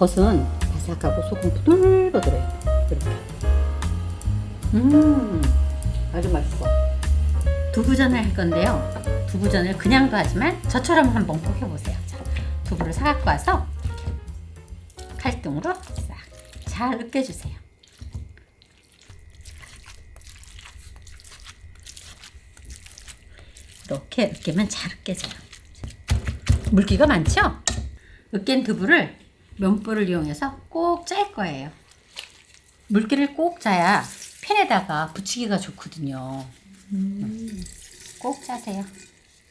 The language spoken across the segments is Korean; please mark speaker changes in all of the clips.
Speaker 1: 겉은 바삭하고 속은 부들부들해요. 이렇게. 음, 아주 맛있어. 두부전을 할 건데요. 두부전을 그냥도 하지만 저처럼 한번 꼭 해보세요. 자, 두부를 사갖고 와서 칼등으로 싹 잘 으깨주세요. 이렇게 으깨면 잘 으깨져요. 물기가 많죠? 으깬 두부를 면보를 이용해서 꼭 짤 거예요. 물기를 꼭 짜야 팬에다가 붙이기가 좋거든요. 음, 꼭 짜세요.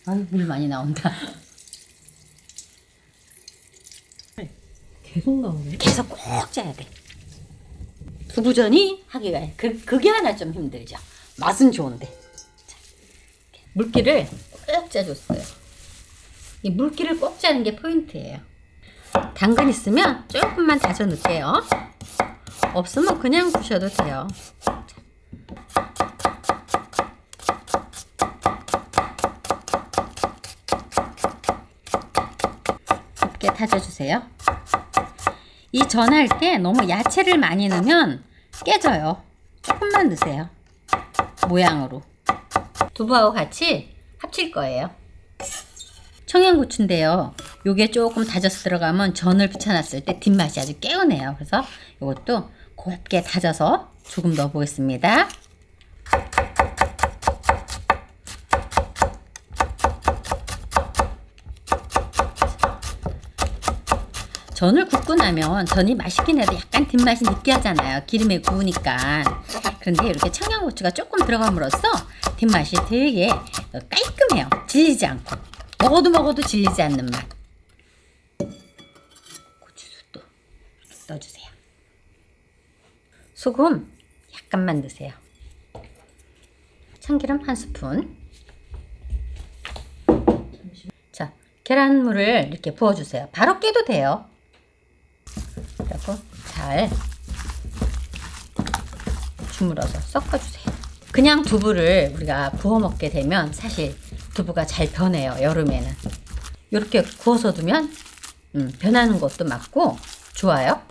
Speaker 1: 아유, 물 많이 나온다.
Speaker 2: 계속 나오네.
Speaker 1: 계속 꼭 짜야 돼. 두부전이 하기가 해. 그, 그게 하나 좀 힘들죠. 맛은 좋은데. 자, 물기를 꼭 짜줬어요. 이 물기를 꼭 짜는 게 포인트예요. 당근 있으면 조금만 다져 넣을게요. 없으면 그냥 부셔도 돼요. 곱게 다져주세요. 이 전할 때 너무 야채를 많이 넣으면 깨져요. 조금만 넣으세요. 모양으로. 두부하고 같이 합칠 거예요. 청양고추인데요. 요게 조금 다져서 들어가면 전을 부쳐놨을 때 뒷맛이 아주 개운해요. 그래서 이것도 곱게 다져서 조금 넣어보겠습니다. 전을 굽고 나면 전이 맛있긴 해도 약간 뒷맛이 느끼하잖아요. 기름에 구우니까. 그런데 이렇게 청양고추가 조금 들어감으로써 뒷맛이 되게 깔끔해요. 질리지 않고. 먹어도 먹어도 질리지 않는 맛. 고추도 또 넣어주세요. 소금 약간만 넣으세요. 참기름 한 스푼. 자, 계란물을 이렇게 부어주세요. 바로 깨도 돼요. 그리고 잘 주물러서 섞어주세요. 그냥 두부를 우리가 구워 먹게 되면 사실 두부가 잘 변해요. 여름에는 이렇게 구워서 두면 음, 변하는 것도 맞고 좋아요.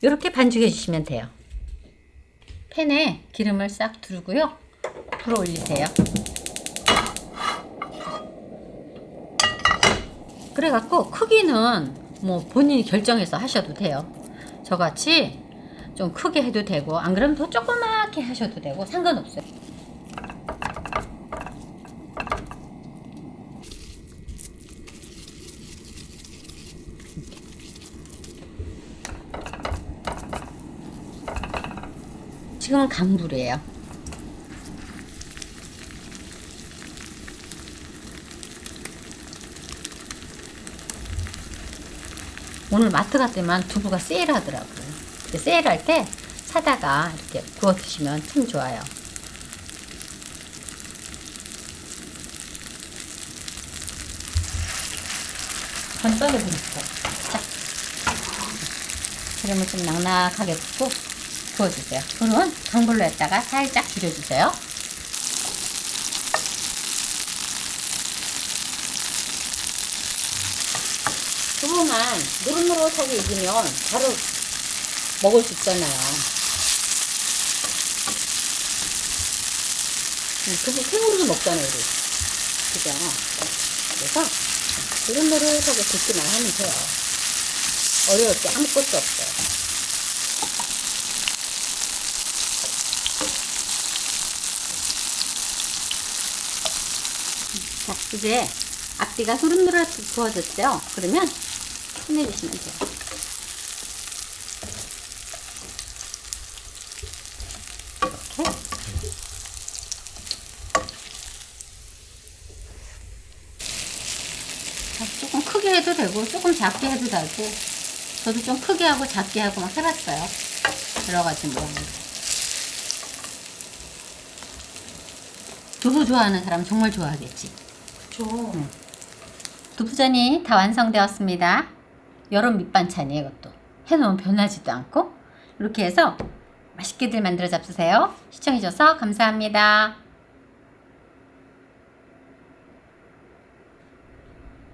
Speaker 1: 이렇게 반죽해 주시면 돼요. 팬에 기름을 싹 두르고요. 불어 올리세요. 그래갖고 크기는 뭐 본인이 결정해서 하셔도 돼요. 저같이 좀 크게 해도 되고 안 그러면 더 조그맣게 하셔도 되고 상관없어요. 지금은 강불이에요. 오늘 마트 갔더만 두부가 세일하더라고요. 세일할 때 사다가 이렇게 구워 드시면 참 좋아요.
Speaker 2: 간단해 보니까.
Speaker 1: 자, 기름을 좀 낭낙하게 붓고 구워주세요. 불은 강불로 했다가 살짝 줄여주세요. 두부만 노릇노릇하게 익으면 바로 먹을 수 있잖아요. 음, 두부 생으로도 먹잖아요, 우리. 그죠? 그래서 노릇노릇하게 굽기만 하면 돼요. 어려울 게 아무것도 없어요. 자, 이제 앞뒤가 노릇노릇 구워졌죠? 그러면 끝내주시면 돼요. 이렇게. 자, 조금 크게 해도 되고 조금 작게 해도 되고 저도 좀 크게 하고 작게 하고 막 해봤어요. 여러 가지 모양으로. 두부 좋아하는 사람 정말 좋아하겠지.
Speaker 2: 그쵸.
Speaker 1: 두부전이 다 완성되었습니다. 여름 밑반찬이에요, 이것도. 해놓으면 변하지도 않고. 이렇게 해서 맛있게들 만들어 잡수세요. 시청해줘서 감사합니다.